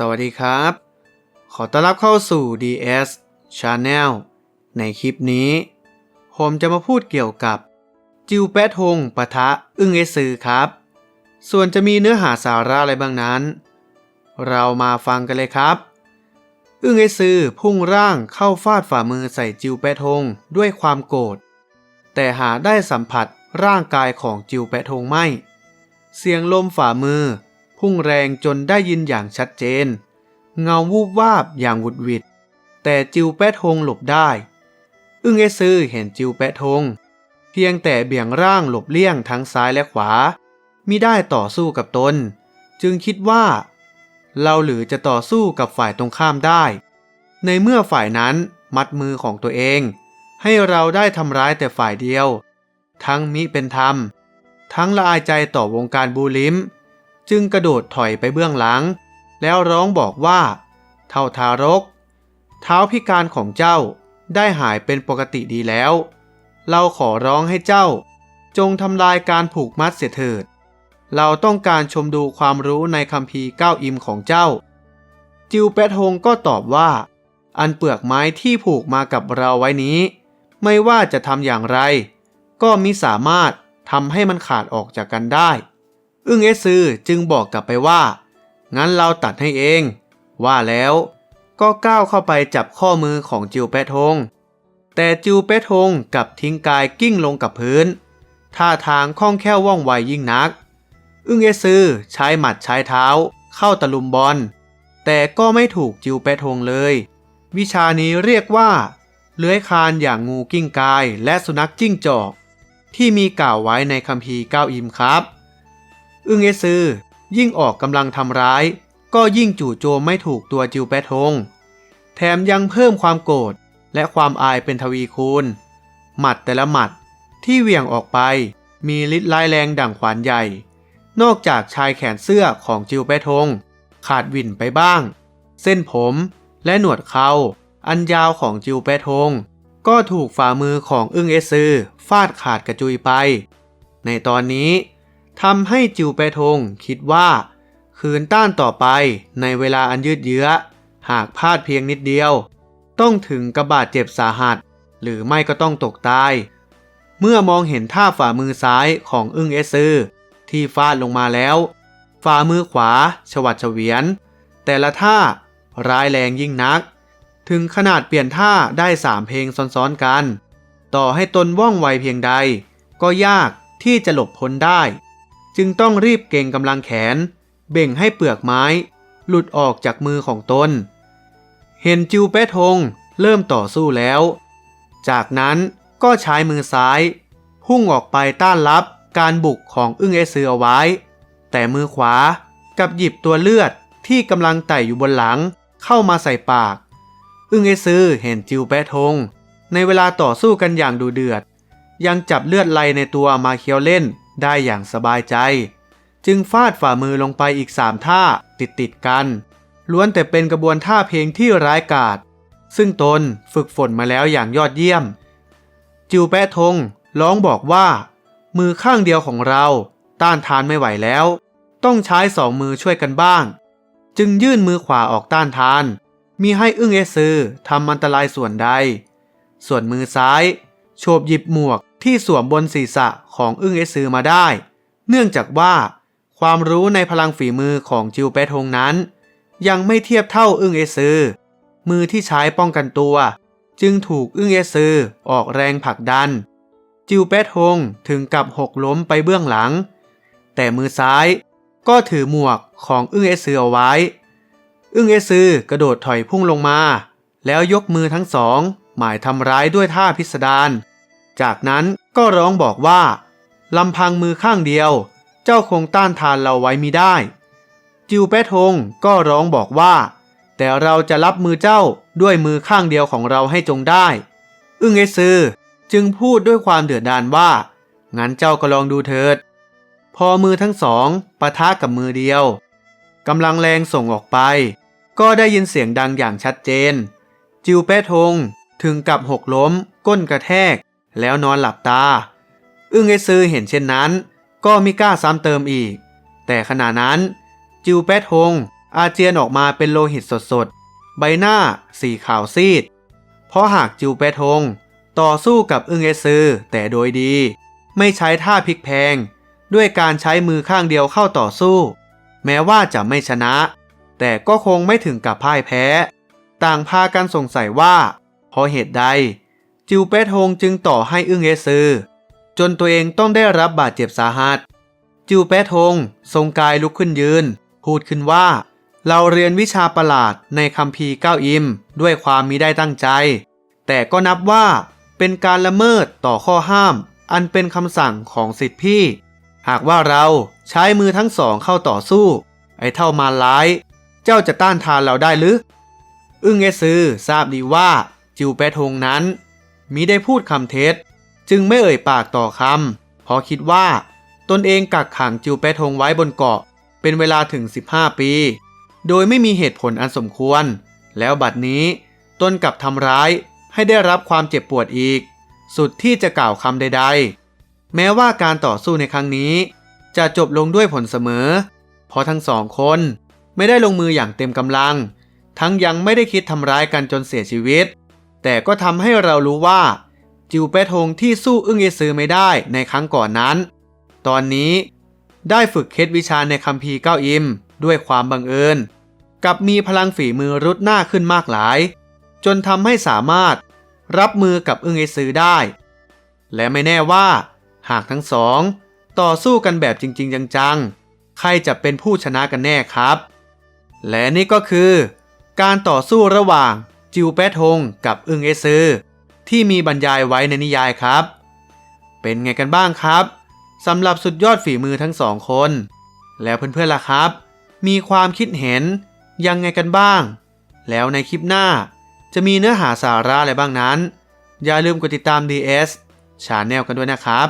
สวัสดีครับ ขอต้อนรับเข้าสู่ DS Channel ในคลิปนี้ ผมจะมาพูดเกี่ยวกับ จิวแปะทงปะทะอึ้งเอซือครับ ส่วนจะมีเนื้อหาสาระอะไรบ้างนั้น เรามาฟังกันเลยครับ อึ้งเอซือพุ่งร่างเข้าฟาดฝ่ามือใส่จิวแปะทงด้วยความโกรธ แต่หาได้สัมผัสร่างกายของจิวแปะทงไม่ เสียงลมฝ่ามือ พุ่งแรงจนได้ยินอย่างชัดเจน เงาวูบวาบอย่างหวุดหวิด แต่จิวแปะทงหลบได้ อึ้งเอซือเห็นจิวแปะทง เพียงแต่เบี่ยงร่างหลบเลี่ยงทั้งซ้ายและขวามิได้ต่อสู้กับตน จึงคิดว่า เราหรือจะต่อสู้กับฝ่ายตรงข้ามได้ ในเมื่อฝ่ายนั้นมัดมือของตัวเอง ให้เราได้ทำร้ายแต่ฝ่ายเดียว ทั้งมิเป็นธรรม ทั้งละอายใจต่อวงการบูลิม จึงกระโดดถอยไปเบื้องหลัง แล้วร้องบอกว่า เท่าทารก เท้าพิการของเจ้าได้หายเป็นปกติดีแล้ว เราขอร้องให้เจ้า จงทำลายการผูกมัดเสียเถิด เราต้องการชมดูความรู้ในคัมภีเก้าอิมของเจ้า จิวแปะทงก็ตอบว่า อันเปลือกไม้ที่ผูกมากับเราไว้นี้ ไม่ว่าจะทำอย่างไร ก็มิสามารถทำให้มันขาดออกจากกันได้ อึ้งเอซือจึงบอกกลับไปว่า งั้นเราตัดให้เอง ว่าแล้วก็ก้าวเข้าไปจับข้อมือของจิวแปะทง แต่จิวแปะทงกลับทิ้งกายกิ้งลงกับพื้น ท่าทางคล่องแคล่วว่องไวยิ่งนัก อึ้งเอซือใช้หมัดใช้เท้า เข้าตะลุมบอล แต่ก็ไม่ถูกจิวแปะทงเลย วิชานี้เรียกว่า เลื้อยคานอย่างงูกิ้งกายและสุนัขจิ้งจอก ที่มีกล่าวไว้ในคัมภีร์เก้าอิมครับ อึ้งเอซือ ยิ่งออกกำลังทำร้าย ก็ยิ่งจู่โจมไม่ถูกตัวจิวแปทง แถมยังเพิ่มความโกรธและความอายเป็นทวีคูณ หมัดแต่ละหมัดที่เหวี่ยงออกไปมีฤทธิ์ร้ายแรงดั่งขวานใหญ่ นอกจากชายแขนเสื้อของจิวแปทง ขาดหวิ่นไปบ้าง เส้นผมและหนวดเขาอันยาวของจิวแปทง ก็ถูกฝ่ามือของอึ้งเอซือฟาดขาดกระจุยไป ในตอนนี้ ทำให้จิวแปทงคิดว่า คืนต้านต่อไปในเวลาอันยืดเยื้อ หากพลาดเพียงนิดเดียว ต้องถึงกระบาดเจ็บสาหัส หรือไม่ก็ต้องตกตาย เมื่อมองเห็นท่าฝ่ามือซ้ายของอึ้งเอซือที่ฟาดลงมาแล้ว ฝ่ามือขวาฉวัดเฉวียน แต่ละท่าร้ายแรงยิ่งนัก ถึงขนาดเปลี่ยนท่าได้สามเพลงซ้อนๆกัน ต่อให้ตนว่องไวเพียงใด ก็ยากที่จะหลบพ้นได้ จึงต้องรีบเก่งกำลังแขน เบ่งให้เปลือกไม้ หลุดออกจากมือของตน เห็นจิวแปะทงเริ่มต่อสู้แล้ว จากนั้นก็ใช้มือซ้าย พุ่งออกไปต้านรับการบุกของอึ้งเอซือเอาไว้ แต่มือขวากับหยิบตัวเลือดที่กำลังไต่อยู่บนหลังเข้ามาใส่ปาก อึ้งเอซือเห็นจิวแปะทง ในเวลาต่อสู้กันอย่างดูเดือด ยังจับเลือดไหลในตัวมาเคียวเล่น ได้อย่างสบายใจ จึงฟาดฝ่ามือลงไปอีกสามท่าติดติดกัน ล้วนแต่เป็นกระบวนท่าเพลงที่ร้ายกาจซึ่งตนฝึกฝนมาแล้วอย่างยอดเยี่ยม จิวแปะทงร้องบอกว่า มือข้างเดียวของเรา ต้านทานไม่ไหวแล้ว ต้องใช้สองมือช่วยกันบ้าง จึงยื่นมือขวาออกต้านทาน มีให้อึ้งเอซือทำอันตรายส่วนใด ส่วนมือซ้าย โฉบหยิบหมวก ที่สวมบนศีรษะของอึ้งเอซือมาได้ เนื่องจากว่า ความรู้ในพลังฝีมือของจิวแปทงนั้น ยังไม่เทียบเท่าอึ้งเอซือ มือที่ใช้ป้องกันตัว จึงถูกอึ้งเอซือออกแรงผลักดัน จิวแปทงถึงกับหกล้มไปเบื้องหลัง แต่มือซ้ายก็ถือหมวกของอึ้งเอซือเอาไว้ อึ้งเอซือกระโดดถอยพุ่งลงมา แล้วยกมือทั้งสองหมายทำร้ายด้วยท่าพิสดาร จากนั้นก็ร้องบอกว่าลำพังมือข้างเดียว เจ้าคงต้านทานเราไว้มิได้ จิวแปะทงก็ร้องบอกว่า แต่เราจะรับมือเจ้าด้วยมือข้างเดียวของเราให้จงได้ อึ้งเอซือจึงพูดด้วยความเดือดดาลว่า งั้นเจ้าก็ลองดูเถิด พอมือทั้งสองปะทะกับมือเดียวกำลังแรงส่งออกไป ก็ได้ยินเสียงดังอย่างชัดเจน จิวแปะทงถึงกับหกล้ม ก้นกระแทก แล้วนอนหลับตา อึ้งไอซือเห็นเช่นนั้น ก็ไม่กล้าซ้ำเติมอีก แต่ขณะนั้น จิวแปะทงอาเจียนออกมาเป็นโลหิตสดๆ ใบหน้าสีขาวซีด เพราะหากจิวแปทงต่อสู้กับอึ้งเอซือแต่โดยดี ไม่ใช้ท่าพลิกแพง ด้วยการใช้มือข้างเดียวเข้าต่อสู้ แม้ว่าจะไม่ชนะ แต่ก็คงไม่ถึงกับพ่ายแพ้ ต่างพากันสงสัยว่าเพราะเหตุใด จิวเปทงจึงต่อให้อึงเอซือ จนตัวเองต้องได้รับบาดเจ็บสาหัส จิวแปทงทรงกายลุกขึ้นยืน พูดขึ้นว่า เราเรียนวิชาประหลาดในคัมภีร์เก้าอิม ด้วยความมิได้ตั้งใจ แต่ก็นับว่าเป็นการละเมิดต่อข้อห้าม อันเป็นคำสั่งของสิทธิพี่ หากว่าเราใช้มือทั้งสองเข้าต่อสู้ ไอ้เท่ามาร้าย เจ้าจะต้านทานเราได้หรือ อึ้งเอซือทราบดีว่าจิวแปทงนั้น มิได้พูดคำเท็จ จึงไม่เอ่ยปากต่อคำเพราะคิดว่า ตนเองกักขังจิวแปทงไว้บนเกาะ เป็นเวลาถึง 15 ปี โดยไม่มีเหตุผลอันสมควร แล้วบัดนี้ ตนกลับทำร้ายให้ได้รับความเจ็บปวดอีก สุดที่จะกล่าวคำใด ๆ แม้ว่าการต่อสู้ในครั้งนี้ จะจบลงด้วยผลเสมอ เพราะทั้งสองคนไม่ได้ลงมืออย่างเต็มกำลัง ทั้งยังไม่ได้คิดทำร้ายกันจนเสียชีวิต แต่ก็ทำให้เรารู้ว่า จิวเปทงที่สู้อึ้งเอซือไม่ได้ในครั้งก่อนนั้น ตอนนี้ได้ฝึกเคล็ดวิชาในคัมภีร์เก้าอิม ด้วยความบังเอิญ กับมีพลังฝีมือรุดหน้าขึ้นมากหลาย จนทำให้สามารถรับมือกับอึ้งเอซือได้ และไม่แน่ว่า หากทั้งสอง ต่อสู้กันแบบจริง ๆ จังๆ ใครจะเป็นผู้ชนะกันแน่ครับ และนี่ก็คือ การต่อสู้ระหว่าง จิวแปทงกับอึงเอซือที่มีบรรยายไว้ในนิยายครับ เป็นไงกันบ้างครับสำหรับสุดยอดฝีมือทั้งสองคน แล้วเพื่อนๆล่ะครับ มีความคิดเห็นยังไงกันบ้าง แล้วในคลิปหน้าจะมีเนื้อหาสาระอะไรบ้างนั้น อย่าลืมกดติดตาม DS Channel กันด้วยนะครับ